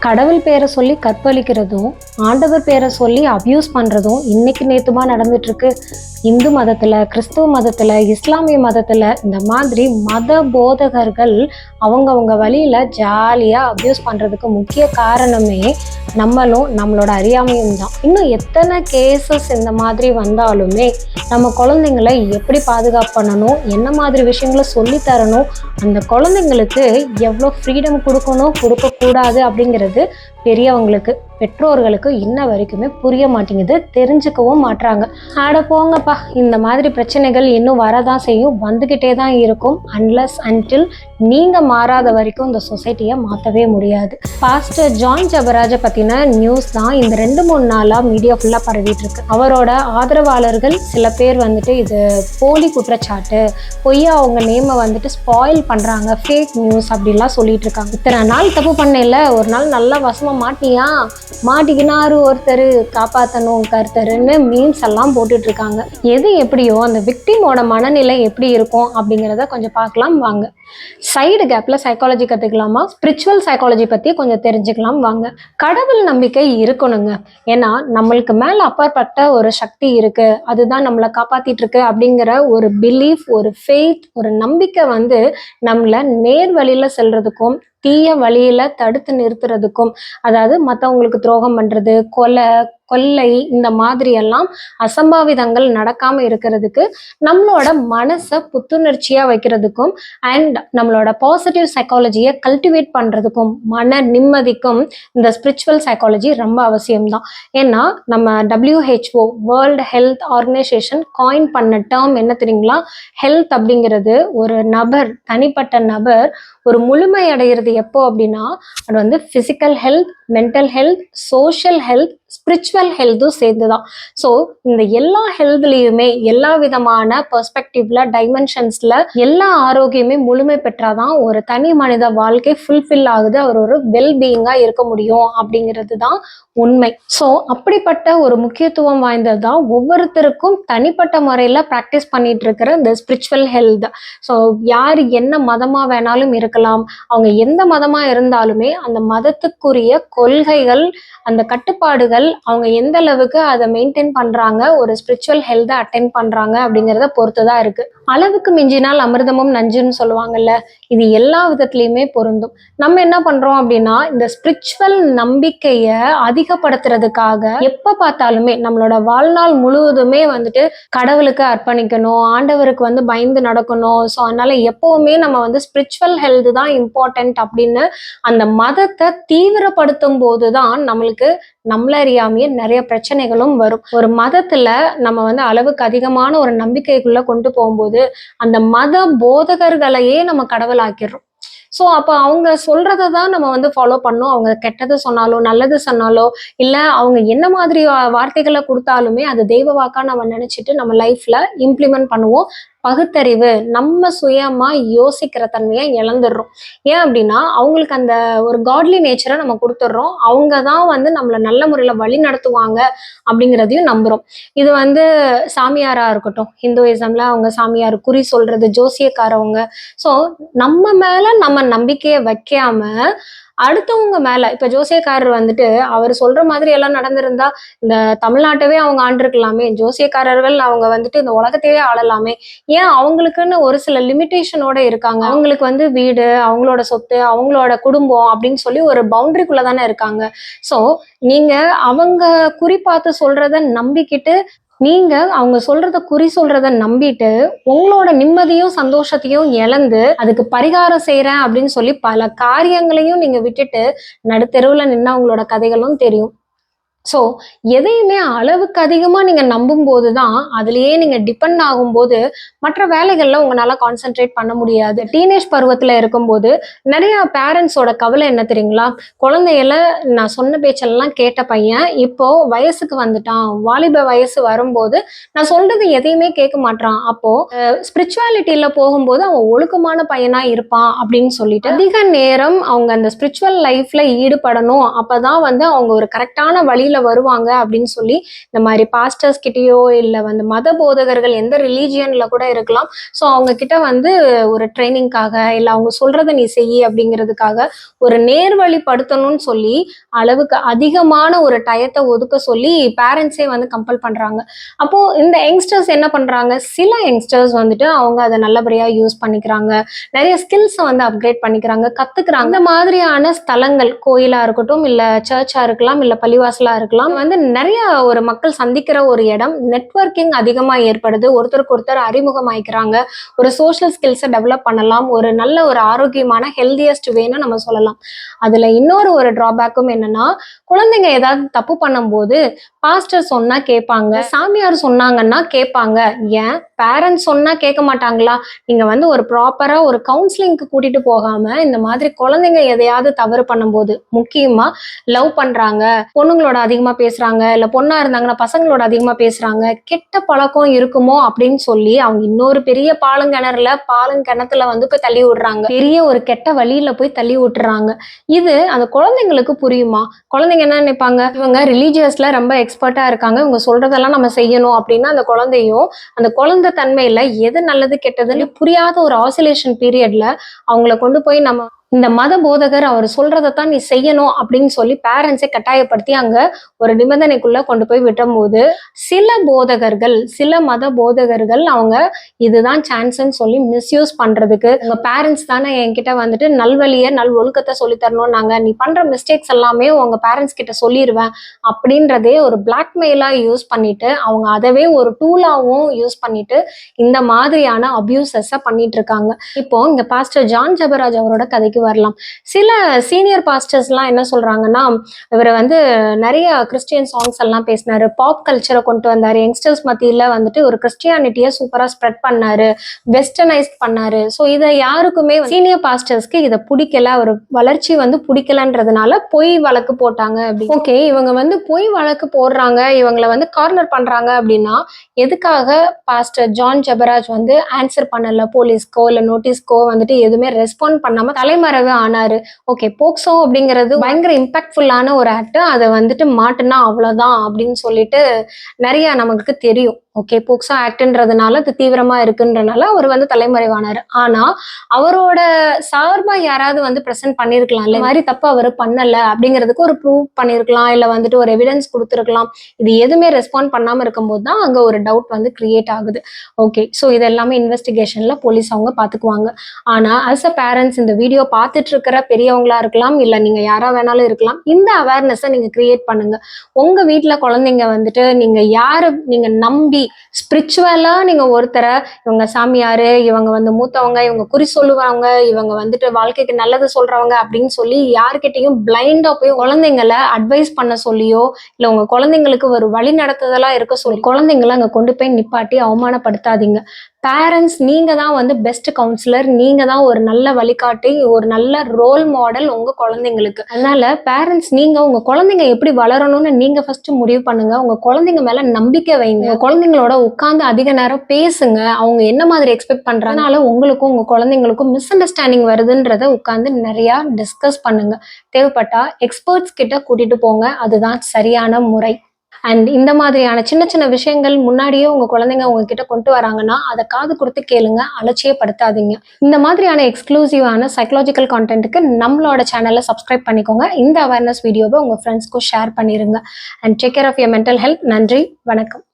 கடவுள் பேரை சொல்லி கற்பழிக்கிறதும் ஆண்டவர் பேரை சொல்லி அப்யூஸ் பண்ணுறதும் இன்னைக்கு நேற்றுமா நடந்துட்டுருக்கு இந்து மதத்தில் கிறிஸ்துவ மதத்தில் இஸ்லாமிய மதத்தில் இந்த மாதிரி மத போதகர்கள் அவங்கவங்க வழியில் ஜாலியாக அப்யூஸ் பண்ணுறதுக்கு முக்கிய காரணமே நம்மளும் நம்மளோட அறியாமையும் தான். இன்னும் எத்தனை கேசஸ் இந்த மாதிரி வந்தாலுமே நம்ம குழந்தைங்களை எப்படி பாதுகாப்பு பண்ணணும் என்ன மாதிரி விஷயங்களை சொல்லித்தரணும் அந்த குழந்தைங்களுக்கு எவ்வளோ ஃப்ரீடம் கொடுக்கணும் கொடுக்கக்கூடாது அப்படிங்கிறது பெரியவங்களுக்கு பெற்றோர்களுக்கு இன்ன வரைக்குமே புரிய மாட்டேங்குது தெரிஞ்சுக்கவும் மாட்றாங்க. ஆட போங்கப்பா இந்த மாதிரி பிரச்சனைகள் இன்னும் வரதான் செய்யும் வந்துக்கிட்டே தான் இருக்கும் அன்லஸ் அன்டில் நீங்கள் மாறாத வரைக்கும் இந்த சொசைட்டியை மாற்றவே முடியாது. பாஸ்டர் ஜான் ஜபராஜை பற்றின நியூஸ் தான் இந்த ரெண்டு மூணு நாளாக மீடியா ஃபுல்லாக பரவிட்டு இருக்கு. அவரோட ஆதரவாளர்கள் சில பேர் வந்துட்டு இது போலி குற்றச்சாட்டு பொய்யா அவங்க நேமை வந்துட்டு ஸ்பாயில் பண்ணுறாங்க ஃபேக் நியூஸ் அப்படிலாம் சொல்லிட்டு இருக்காங்க. இத்தனை நாள் தப்பு பண்ணல ஒரு நாள் நல்லா வசமாக மாட்டியா? மாட்டிக்கினாரு ஒருத்தர் காப்பாற்றணும் கருத்தருன்னு மீம்ஸ் எல்லாம் போட்டுட்ருக்காங்க. எது எப்படியோ அந்த விக்டிமோட மனநிலை எப்படி இருக்கும் அப்படிங்கிறத கொஞ்சம் பார்க்கலாம் வாங்க. சைடு கேப்பில் சைக்காலஜி கற்றுக்கலாமா ஸ்பிரிச்சுவல் சைக்காலஜி பற்றி கொஞ்சம் தெரிஞ்சுக்கலாம் வாங்க. கடவுள் நம்பிக்கை இருக்கணுங்க. ஏன்னா நம்மளுக்கு மேலே அப்பாற்பட்ட ஒரு சக்தி இருக்குது அதுதான் நம்மளை காப்பாற்றிட்டுருக்கு அப்படிங்கிற ஒரு பிலீஃப் ஒரு ஃபெய்த் ஒரு நம்பிக்கை வந்து நம்மளை நேர் வழியில் செல்றதுக்கும் தீய வழியில தடுத்து நிறுத்துறதுக்கும் அதாவது மற்றவங்களுக்கு துரோகம் பண்றது கொலை கொள்ளை இந்த மாதிரி எல்லாம் அசம்பாவிதங்கள் நடக்காம இருக்கிறதுக்கு நம்மளோட மனசை புத்துணர்ச்சியா வைக்கிறதுக்கும் அண்ட் நம்மளோட பாசிட்டிவ் சைக்காலஜியை கல்டிவேட் பண்றதுக்கும் மன நிம்மதிக்கும் இந்த ஸ்பிரிச்சுவல் சைக்காலஜி ரொம்ப அவசியம்தான். ஏன்னா நம்ம WHO world health organisation coin பண்ண டேர்ம் என்ன தெரியுங்களா? ஹெல்த் அப்படிங்கிறது ஒரு நபர் தனிப்பட்ட நபர் ஒரு முழுமை அடைகிறது எப்போ அப்படின்னா அது வந்து physical health mental health social health spiritual ஹெல்த்தும் சேர்ந்து தான் ஸோ இந்த எல்லா ஹெல்த்லேயுமே எல்லா விதமான பெர்ஸ்பெக்டிவ்ல டைமென்ஷன்ஸ்ல எல்லா ஆரோக்கியமே முழுமை பெற்றாதான் ஒரு தனி மனித வாழ்க்கை ஃபுல்ஃபில் ஆகுது. அவர் ஒரு வெல்பீயிங்கா இருக்க முடியும் அப்படிங்கிறது தான் உண்மை. ஸோ அப்படிப்பட்ட ஒரு முக்கியத்துவம் வாய்ந்தது தான் ஒவ்வொருத்தருக்கும் தனிப்பட்ட முறையில் ப்ராக்டிஸ் பண்ணிட்டு இருக்கிற இந்த ஸ்பிரிச்சுவல் ஹெல்த் ஸோ யார் என்ன மதமாக வேணாலும் இருக்கலாம். அவங்க எந்த மதமாக இருந்தாலுமே அந்த மதத்துக்குரிய கொள்கைகள் அந்த கட்டுப்பாடுகள் அவங்க எந்த அளவுக்கு அதை மெயின்டைன் பண்ணுறாங்க ஒரு ஸ்பிரிச்சுவல் ஹெல்த்தை அட்டைன் பண்ணுறாங்க அப்படிங்கிறத பொறுத்து தான் இருக்கு. அளவுக்கு மிஞ்சினால் அமிர்தமும் நஞ்சுன்னு சொல்லுவாங்கல்ல இது எல்லா விதத்துலையுமே பொருந்தும். நம்ம என்ன பண்றோம் அப்படின்னா இந்த ஸ்பிரிச்சுவல் நம்பிக்கையை அதிகப்படுத்துறதுக்காக எப்போ பார்த்தாலுமே நம்மளோட வாழ்நாள் முழுவதுமே வந்துட்டு கடவுளுக்கு அர்ப்பணிக்கணும் ஆண்டவருக்கு வந்து பயந்து நடக்கணும். ஸோ அதனால எப்போவுமே நம்ம வந்து ஸ்பிரிச்சுவல் ஹெல்த் தான் இம்பார்ட்டன்ட் அப்படின்னு அந்த மதத்தை தீவிரப்படுத்தும் போது தான் நம்மளுக்கு நம்மள அறியாமையே நிறைய பிரச்சனைகளும் வரும். ஒரு மதத்துல நம்ம வந்து அளவுக்கு அதிகமான ஒரு நம்பிக்கைக்குள்ள கொண்டு போகும்போது அந்த மத போதகர்களையே நம்ம கடவுளாக்கிடுறோம். ஸோ அப்போ அவங்க சொல்றத தான் நம்ம வந்து ஃபாலோ பண்ணோம். அவங்க கெட்டது சொன்னாலோ நல்லது சொன்னாலோ இல்லை அவங்க என்ன மாதிரி வார்த்தைகளை கொடுத்தாலுமே அது தெய்வ வாக்கா நம்ம நினைச்சிட்டு நம்ம லைஃப்ல இம்ப்ளிமெண்ட் பண்ணுவோம். பகுத்தறிவு நம்ம சுயமா யோசிக்கிற தன்மையை இழந்துடுறோம். ஏன் அப்படின்னா அவங்களுக்கு அந்த ஒரு காட்லி நேச்சரை நம்ம கொடுத்துட்றோம். அவங்க தான் வந்து நம்மளை நல்ல முறையில் வழி நடத்துவாங்க அப்படிங்கிறதையும் நம்புகிறோம் இது வந்து சாமியாராக இருக்கட்டும் ஹிந்துவிசம்ல அவங்க சாமியார் குறி சொல்றது ஜோசியக்காரவங்க. ஸோ நம்ம மேல நம்ம நம்பிக்கையை வைக்காம அடுத்தவங்க மேல இப்ப ஜோசியக்காரர் வந்துட்டு அவர் சொல்ற மாதிரி எல்லாம் நடந்திருந்தா இந்த தமிழ்நாட்டவே அவங்க ஆண்டிருக்கலாமே. ஜோசியக்காரர்கள் அவங்க வந்துட்டு இந்த உலகத்தையே ஆளலாமே. ஏன் அவங்களுக்குன்னு ஒரு சில லிமிட்டேஷனோட இருக்காங்க. அவங்களுக்கு வந்து வீடு அவங்களோட சொத்து அவங்களோட குடும்பம் அப்படின்னு சொல்லி ஒரு பவுண்டரிக்குள்ள தானே இருக்காங்க. ஸோ நீங்க அவங்க குறி பார்த்து சொல்றத நம்பிக்கிட்டு நீங்க அவங்க சொல்றத குறி சொல்றத நம்பிட்டு உங்களோட நிம்மதியும் சந்தோஷத்தையும் இழந்து அதுக்கு பரிகாரம் செய்யறேன் அப்படின்னு சொல்லி பல காரியங்களையும் நீங்க விட்டுட்டு நடுத்தெருவுல நின்று அவங்களோட கதைகளும் தெரியும். ஸோ எதையுமே அளவுக்கு அதிகமாக நீங்கள் நம்பும்போது தான் அதுலேயே நீங்கள் டிபெண்ட் ஆகும்போது மற்ற வேலைகளில் உங்களால் கான்சென்ட்ரேட் பண்ண முடியாது. டீனேஜ் பருவத்தில் இருக்கும்போது நிறைய பேரண்ட்ஸோட கவலை என்ன தெரியுங்களா? குழந்தையில நான் சொன்ன பேச்செல்லாம் கேட்ட பையன் இப்போ வயசுக்கு வந்துட்டான். வாலிப வயசு வரும்போது நான் சொல்றது எதையுமே கேட்க மாட்டான் அப்போ ஸ்பிரிச்சுவாலிட்டியில் போகும்போது அவன் ஒழுக்கமான பையனா இருப்பான் அப்படின்னு சொல்லிட்டு அதிக நேரம் அவங்க அந்த ஸ்பிரிச்சுவல் லைஃப்ல ஈடுபடணும். அப்பதான் வந்து அவங்க ஒரு கரெக்டான வழியில் வழியில வருவாங்க அப்படின்னு சொல்லி இந்த மாதிரி பாஸ்டர்ஸ் கிட்டேயோ இல்லை வந்து மத போதகர்கள் எந்த ரிலீஜியன்ல கூட இருக்கலாம். ஸோ அவங்க கிட்ட வந்து ஒரு ட்ரைனிங்காக இல்லை அவங்க சொல்கிறத நீ செய் அப்படிங்கிறதுக்காக ஒரு நேர்வழிப்படுத்தணும்னு சொல்லி அளவுக்கு அதிகமான ஒரு டயத்தை ஒதுக்க சொல்லி பேரண்ட்ஸே வந்து கம்பல் பண்றாங்க. அப்போது இந்த யங்ஸ்டர்ஸ் என்ன பண்றாங்க? சில யங்ஸ்டர்ஸ் வந்துட்டு அவங்க அதை நல்லபடியாக யூஸ் பண்ணிக்கிறாங்க. நிறைய ஸ்கில்ஸை வந்து அப்கிரேட் பண்ணிக்கிறாங்க கத்துக்கிறாங்க. இந்த மாதிரியான ஸ்தலங்கள் கோயிலாக இருக்கட்டும் இல்லை சர்ச்சாக இருக்கலாம் இல்லை பள்ளிவாசலா இருக்கலாம். வந்து நிறைய ஒரு மக்கள் சந்திக்கிற ஒரு இடம். நெட்வொர்க்கிங் அதிகமா ஏற்படுது. ஒருத்தருக்கு ஒருத்தர் அறிமுகமாயிக்கிறாங்க. ஒரு சோஷியல் ஸ்கில்ஸை டெவலப் பண்ணலாம். ஒரு நல்ல ஒரு ஆரோக்கியமான ஹெல்தியஸ்ட் வேன்னு நம்ம சொல்லலாம். அதுல இன்னொரு ஒரு ட்ராபேக்கும் என்னன்னா குழந்தைங்க ஏதாவது தப்பு பண்ணும்போது பாஸ்டர் சொன்னா கேட்பாங்க. சாமியார் சொன்னாங்கன்னா கேட்பாங்க. ஏன்? பேரண்ட்ஸ் சொன்னா கேட்க மாட்டாங்களா? நீங்க வந்து ஒரு ப்ராப்பரா ஒரு கவுன்சிலிங்க்கு கூட்டிட்டு போகாம இந்த மாதிரி குழந்தைங்க எதையாவது தவறு பண்ணும்போது முக்கியமா லவ் பண்றாங்க. பொண்ணுங்களோட அதிகமாக பேசுகிறாங்க இல்லை பொண்ணாக இருந்தாங்கன்னா பசங்களோட அதிகமாக பேசுகிறாங்க கெட்ட பழக்கம் இருக்குமோ அப்படின்னு சொல்லி அவங்க இன்னொரு பெரிய பாலுங்கிணறுல பாலுங்கிணத்துல வந்து போய் தள்ளி விடுறாங்க. பெரிய ஒரு கெட்ட வழியில் போய் தள்ளி விட்டுறாங்க. இது அந்த குழந்தைங்களுக்கு புரியுமா? குழந்தைங்க என்ன நினைப்பாங்க? இவங்க ரிலீஜியஸில் ரொம்ப எக்ஸ்பர்ட்டாக இருக்காங்க இவங்க சொல்றதெல்லாம் நம்ம செய்யணும் அப்படின்னா அந்த குழந்தையும் அந்த குழந்தை தன்மையில் எது நல்லது கெட்டதுன்னு புரியாத ஒரு ஆசிலேஷன் பீரியட்ல அவங்கள கொண்டு போய் நம்ம இந்த மத போதகர் அவர் சொல்றதைத்தான் நீ செய்யணும் அப்படின்னு சொல்லி பேரண்ட்ஸை கட்டாயப்படுத்தி அங்க ஒரு நிபந்தனைக்குள்ள கொண்டு போய் விட்டும்போது சில போதகர்கள் சில மத போதகர்கள் அவங்க இதுதான் சான்ஸ்ன்னு சொல்லி மிஸ்யூஸ் பண்றதுக்கு உங்க பேரண்ட்ஸ் தானே என்கிட்ட வந்துட்டு நல்வழிய நல் ஒழுக்கத்தை சொல்லி தரணும் நாங்க நீ பண்ற மிஸ்டேக்ஸ் எல்லாமே உங்க பேரண்ட்ஸ் கிட்ட சொல்லிடுவேன் அப்படின்றதே ஒரு பிளாக்மெயிலா யூஸ் பண்ணிட்டு அவங்க அதவே ஒரு டூலாவும் யூஸ் பண்ணிட்டு இந்த மாதிரியான அபியூசஸ பண்ணிட்டு இருக்காங்க. இப்போ இங்க பாஸ்டர் ஜான் ஜபராஜ் அவரோட கதைக்கு வரலாம். சில சீனியர் பாஸ்டர்ஸ்லாம் என்ன சொல்றாங்கன்னா இவர் வந்து நிறைய கிறிஸ்டியன் சாங்ஸ் எல்லாம் பேசினாரு. பாப் கல்ச்சரை கொண்டு வந்தாரு. யங்ஸ்டர்ஸ் மத்தியில் வந்துட்டு ஒரு கிறிஸ்டியானிட்டியை சூப்பராக ஸ்ப்ரெட் பண்ணாரு. வெஸ்டர்னைஸ் பண்ணாரு. ஸோ இதை யாருக்குமே சீனியர் பாஸ்டர்ஸ்க்கு இதை பிடிக்கல. ஒரு வளர்ச்சி வந்து பிடிக்கலன்றதுனால பொய் வழக்கு போட்டாங்க அப்படி ஓகே இவங்க வந்து பொய் வழக்கு போடுறாங்க. இவங்களை வந்து கார்னர் பண்றாங்க அப்படின்னா எதுக்காக பாஸ்டர் ஜான் ஜெபராஜ் வந்து ஆன்சர் பண்ணல? போலீஸ்க்கோ இல்லை நோட்டீஸ்க்கோ வந்துட்டு எதுவுமே ரெஸ்பாண்ட் பண்ணாம வரவே ஆனாரு. ஓகே போக்சோ அப்படிங்கிறது பயங்கர இம்பாக்ட்ஃபுல்லான ஒரு ஆக்ட் அதை வந்துட்டு மாட்டுனா அவ்வளோதான் அப்படின்னு சொல்லிட்டு நிறைய நமக்கு தெரியும். ஓகே போக்சோ ஆக்ட்ன்றதுனால அது தீவிரமா இருக்குன்றனால அவர் வந்து தலைமறைவானார். ஆனா அவரோட சார்பா யாராவது வந்து பிரசன்ட் பண்ணிருக்கலாம். இல்ல மாதிரி தப்பு அவர் பண்ணல அப்படிங்கிறதுக்கு ஒரு ப்ரூவ் பண்ணிருக்கலாம். இல்ல வந்துட்டு ஒரு எவிடன்ஸ் கொடுத்துருக்கலாம். இது எதுவுமே ரெஸ்பாண்ட் பண்ணாம இருக்கும்போது தான் அங்க ஒரு டவுட் வந்து கிரியேட் ஆகுது. ஓகே ஸோ இது எல்லாமே இன்வெஸ்டிகேஷன்ல போலீஸ் அவங்க பாத்துக்குவாங்க. ஆனா அஸ் அ பேரண்ட்ஸ் இந்த வீடியோ பார்த்துட்டு இருக்கிற பெரியவங்களா இருக்கலாம் இல்ல நீங்க யாரா வேணாலும் இருக்கலாம் இந்த அவேர்னஸை நீங்க கிரியேட் பண்ணுங்க. உங்க வீட்டில் குழந்தைங்க வந்துட்டு நீங்க யாரு நீங்க நம்பி ஸ்பிரிச்சுவலா நீங்க ஒருத்தரை இவங்க சாமியாரு இவங்க வந்து மூத்தவங்க இவங்க குறி சொல்லுவாங்க இவங்க வந்துட்டு வாழ்க்கைக்கு நல்லது சொல்றவங்க அப்படின்னு சொல்லி யார்கிட்டயும் பிளைண்டா போய் குழந்தைங்கள அட்வைஸ் பண்ண சொல்லியோ இல்ல உங்க குழந்தைங்களுக்கு ஒரு வழி நடத்துதலா இருக்க சொல்லி குழந்தைங்கள அங்க கொண்டு போய் நிப்பாட்டி அவமானப்படுத்தாதீங்க. பேரண்ட்ஸ் நீங்கள் தான் வந்து பெஸ்ட் கவுன்சிலர் நீங்கள் தான் ஒரு நல்ல வழிகாட்டி ஒரு நல்ல ரோல் மாடல் உங்கள் குழந்தைங்களுக்கு. அதனால பேரண்ட்ஸ் நீங்கள் உங்கள் குழந்தைங்க எப்படி வளரணும்னு நீங்கள் ஃபஸ்ட்டு முடிவு பண்ணுங்கள் உங்கள் குழந்தைங்க மேலே நம்பிக்கை வைங்க. குழந்தைங்களோட உட்காந்து அதிக நேரம் பேசுங்க. அவங்க என்ன மாதிரி எக்ஸ்பெக்ட் பண்ணுறதுனால உங்களுக்கும் உங்கள் குழந்தைங்களுக்கும் மிஸ் அண்டர்ஸ்டாண்டிங் வருதுன்றத உட்காந்து நிறையா டிஸ்கஸ் பண்ணுங்கள் தேவைப்பட்டால் எக்ஸ்பர்ட்ஸ் கிட்ட கூட்டிகிட்டு போங்க. அதுதான் சரியான முறை. அண்ட் இந்த மாதிரியான சின்ன சின்ன விஷயங்கள் முன்னாடியே உங்க குழந்தைங்க உங்ககிட்ட கொண்டு வராங்கன்னா அதை காது கொடுத்து கேளுங்க அலட்சியப்படுத்தாதீங்க. இந்த மாதிரியான எக்ஸ்க்ளூசிவான சைக்கலாஜிக்கல் கான்டென்ட்டுக்கு நம்மளோட சேனலை சப்ஸ்கிரைப் பண்ணிக்கோங்க. இந்த அவேர்னஸ் வீடியோவை உங்க ஃப்ரெண்ட்ஸ்க்கும் ஷேர் பண்ணிருங்க. And take care of your mental health நன்றி வணக்கம்.